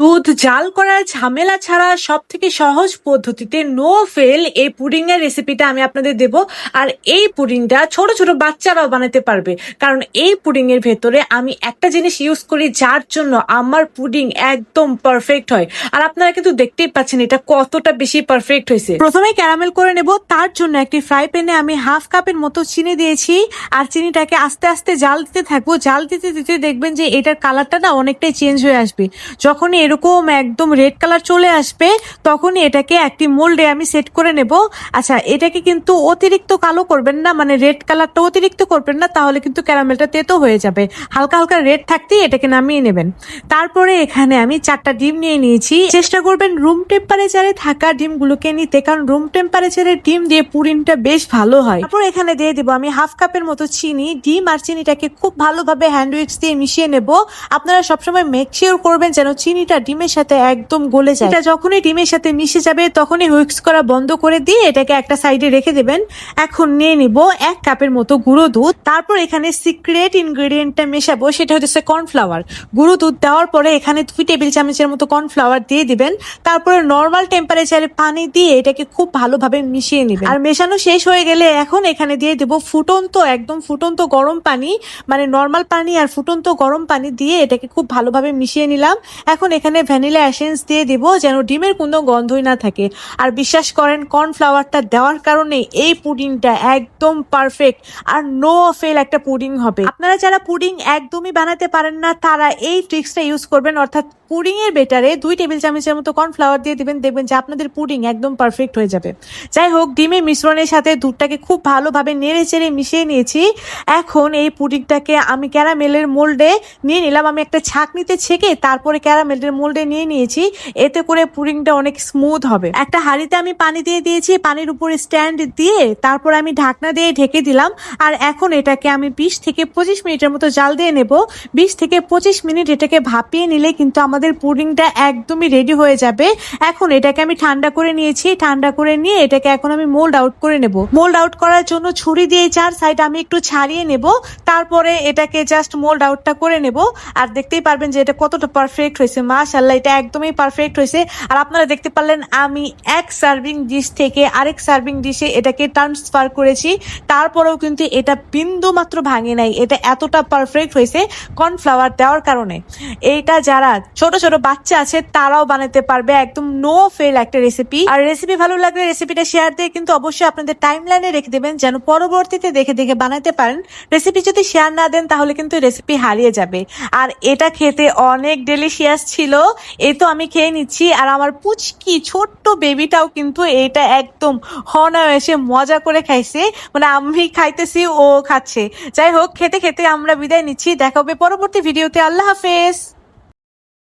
দুধ জাল করার ঝামেলা ছাড়া সব থেকে সহজ পদ্ধতিতে নো ফেল এই পুডিং এর রেসিপিটা আমি আপনাদের দেব। আর এই পুডিংটা ছোট ছোট বাচ্চারাও বানাতে পারবে। কারণ এই পুডিং এর ভেতরে আমি একটা জিনিস ইউজ করি যার জন্য আমার পুডিং একদম পারফেক্ট হয়। আর আপনারা কিন্তু দেখতেই পাচ্ছেন এটা কতটা বেশি পারফেক্ট হয়েছে। প্রথমে ক্যারামেল করে নেব, তার জন্য একটি ফ্রাই প্যানে আমি হাফ কাপের মতো চিনি দিয়েছি। আর চিনিটাকে আস্তে আস্তে জাল দিতে থাকব। জাল দিতে দিতে দেখবেন যে এটার কালারটা না অনেকটাই চেঞ্জ হয়ে আসবে। যখনই এরকম একদম রেড কালার চলে আসবে, তখনই এটাকে একটি মোল্ডে আমি সেট করে নেব। আচ্ছা এটাকে কিন্তু অতিরিক্ত কালো করবেন না মানে রেড কালারটা অতিরিক্ত করবেন না, তাহলে কিন্তু ক্যারামেলটা তেতো হয়ে যাবে। হালকা হালকা রেড থাকতেই এটাকে নামিয়ে নেবেন। তারপরে এখানে আমি চারটা ডিম নিয়ে নিয়েছি। চেষ্টা করবেন রুম টেম্পারেচারে থাকা ডিমগুলোকে নিতে, কারণ রুম টেম্পারেচারের ডিম দিয়ে পুরিনটা বেশ ভালো হয়। তারপর এখানে দিয়ে দেবো আমি হাফ কাপের মতো চিনি। ডিম আর চিনিটাকে খুব ভালোভাবে হ্যান্ড উইক্স দিয়ে মিশিয়ে নেব। আপনারা সবসময় মেক শিওর করবেন যেন চিনিটা ডিমের সাথে একদম গলে যায়। এটা যখনই ডিমের সাথে মিশে যাবে, তখনই হুইক্স করা বন্ধ করে দিয়ে এটাকে একটা সাইডে রেখে দেবেন। এখন নিয়ে নিব এক কাপের মতো গুঁড়ো দুধ। তারপর এখানে সিক্রেট ইনগ্রেডিয়েন্টটা মেশাবো, সেটা হচ্ছে কর্নফ্লাওয়ার গুঁড়ো দুধ দেওয়ার পরে এখানে দুই টেবিল চামচের মতো কর্নফ্লাওয়ার দিয়ে দিবেন। তারপরে নর্মাল টেম্পারেচারে পানি দিয়ে এটাকে খুব ভালোভাবে মিশিয়ে নেবেন। আর মেশানো শেষ হয়ে গেলে এখন এখানে দিয়ে দেব ফুটন্ত, একদম ফুটন্ত গরম পানি। মানে নর্মাল পানি আর ফুটন্ত গরম পানি দিয়ে এটাকে খুব ভালোভাবে মিশিয়ে নিলাম। এখন এখানে ভ্যানিলা এসেন্স দিয়ে দিব যেন ডিমের কোনো গন্ধই না থাকে। আর বিশ্বাস করেন, কর্নফ্লাওয়ারটা দেওয়ার কারণে এই পুডিংটা একদম পারফেক্ট আর নো ফেল একটা পুডিং হবে। আপনারা যারা পুডিং একদমই বানাতে পারেন না, তারা এই ট্রিক্সটা ইউজ করবেন। অর্থাৎ পুডিং এর বেটারে দুই টেবিল চামচের মতো কর্নফ্লাওয়ার দিয়ে দিবেন, দেখবেন যে আপনাদের পুডিং একদম পারফেক্ট হয়ে যাবে। যাই হোক, ডিমের মিশ্রণের সাথে দুধটাকে খুব ভালোভাবে নেড়ে চেড়ে মিশিয়ে নিয়েছি। এখন এই পুডিংটাকে আমি ক্যারামেলের মোল্ডে নিয়ে নিলাম। আমি একটা ছাঁকনিতে ছেঁকে তারপরে ক্যারামেলের মোল্ডে নিয়ে নিয়েছি, এতে করে পুরিংটা অনেক স্মুথ হবে। একটা হাঁড়িতে আমি পানি দিয়ে দিয়েছি, পানির উপরে স্ট্যান্ড দিয়ে তারপর আমি ঢাকনা দিয়ে ঢেকে দিলাম, আর এখন এটাকে আমি বিশ থেকে পঁচিশ মিনিটের মতো জাল দিয়ে নেব। বিশ থেকে পঁচিশ মিনিট এটাকে ভাপিয়ে নিলে কিন্তু আমাদের পুডিংটা একদমই রেডি হয়ে যাবে। এখন এটাকে আমি ঠান্ডা করে নিয়েছি, ঠান্ডা করে নিয়ে এটাকে এখন আমি মোল্ড আউট করে নেব। মোল্ড আউট করার জন্য ছুরি দিয়ে চার সাইড আমি একটু ছাড়িয়ে নেব, তারপরে এটাকে জাস্ট মোল্ড আউটটা করে নেব। আর দেখতেই পারবেন যে এটা কতটা পারফেক্ট হয়েছে মাশাল্লাহ এটা একদমই পারফেক্ট হয়েছে। আর আপনারা দেখতে পারলেন, আমি এক সার্ভিং ডিশ থেকে আরেক সার্ভিং ডিশে এটাকে ট্রান্সফার করেছি। তারপরেও কিন্তু এটা বিন্দু মাত্র ভাঙে নাই। এটা এতটা পারফেক্ট হয়েছে কর্নফ্লাওয়ার দেওয়ার কারণে। এইটা যারা ছোট ছোট বাচ্চা আছে, তারাও বানাতে পারবে। একদম নো ফেল একটা রেসিপি আর রেসিপি ভালো লাগলে রেসিপিটা শেয়ার দিয়ে কিন্তু অবশ্যই আপনাদের টাইম লাইনে রেখে দেবেন, যেন পরবর্তীতে দেখে দেখে বানাতে পারেন। রেসিপি যদি শেয়ার না দেন, তাহলে কিন্তু রেসিপি হারিয়ে যাবে। আর এটা খেতে অনেক ডেলিশিয়াস ছিল। এই তো আমি খেয়ে নিচ্ছি, আর আমার পুচকি ছোট্ট বেবিটাও কিন্তু এটা একদম হনায়সে মজা করে খাইছে। মানে আমি খাইতেছি, ও খাচ্ছে। যাই হোক, খেতে খেতে আমরা বিদায় নিচ্ছি। দেখা হবে পরবর্তী ভিডিওতে। আল্লাহ হাফেজ।